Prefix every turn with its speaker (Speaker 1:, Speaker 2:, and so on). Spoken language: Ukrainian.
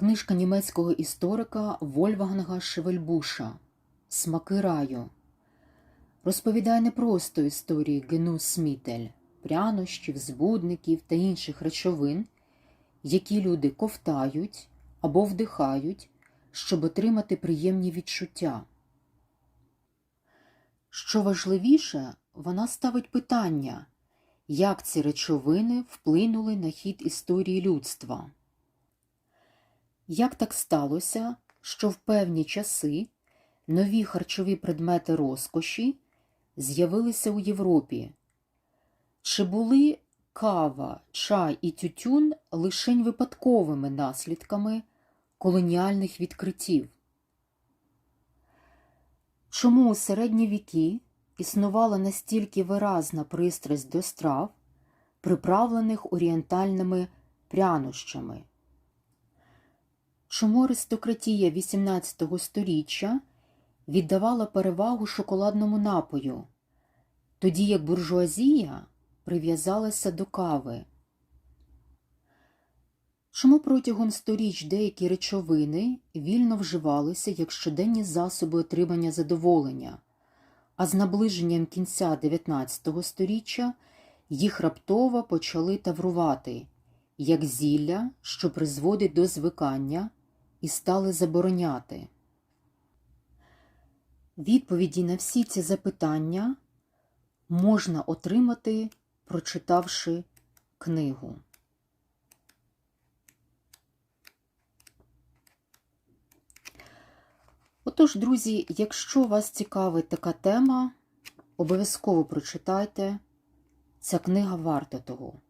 Speaker 1: Книжка німецького історика Вольфганга Шевельбуша Смаки раю розповідає не просто історії генус-мітель, прянощів, збудників та інших речовин, які люди ковтають або вдихають, щоб отримати приємні відчуття. Що важливіше, вона ставить питання, як ці речовини вплинули на хід історії людства. Як так сталося, що в певні часи нові харчові предмети розкоші з'явилися у Європі? Чи були кава, чай і тютюн лишень випадковими наслідками колоніальних відкриттів? Чому у середні віки існувала настільки виразна пристрасть до страв, приправлених орієнтальними прянощами? Чому аристократія XVIII століття віддавала перевагу шоколадному напою, тоді як буржуазія прив'язалася до кави? Чому протягом сторіч деякі речовини вільно вживалися як щоденні засоби отримання задоволення, а з наближенням кінця XIX століття їх раптово почали таврувати, як зілля, що призводить до звикання, і стали забороняти? Відповіді на всі ці запитання можна отримати, прочитавши книгу. Отож, друзі, якщо вас цікавить така тема, обов'язково прочитайте. Ця книга варта того.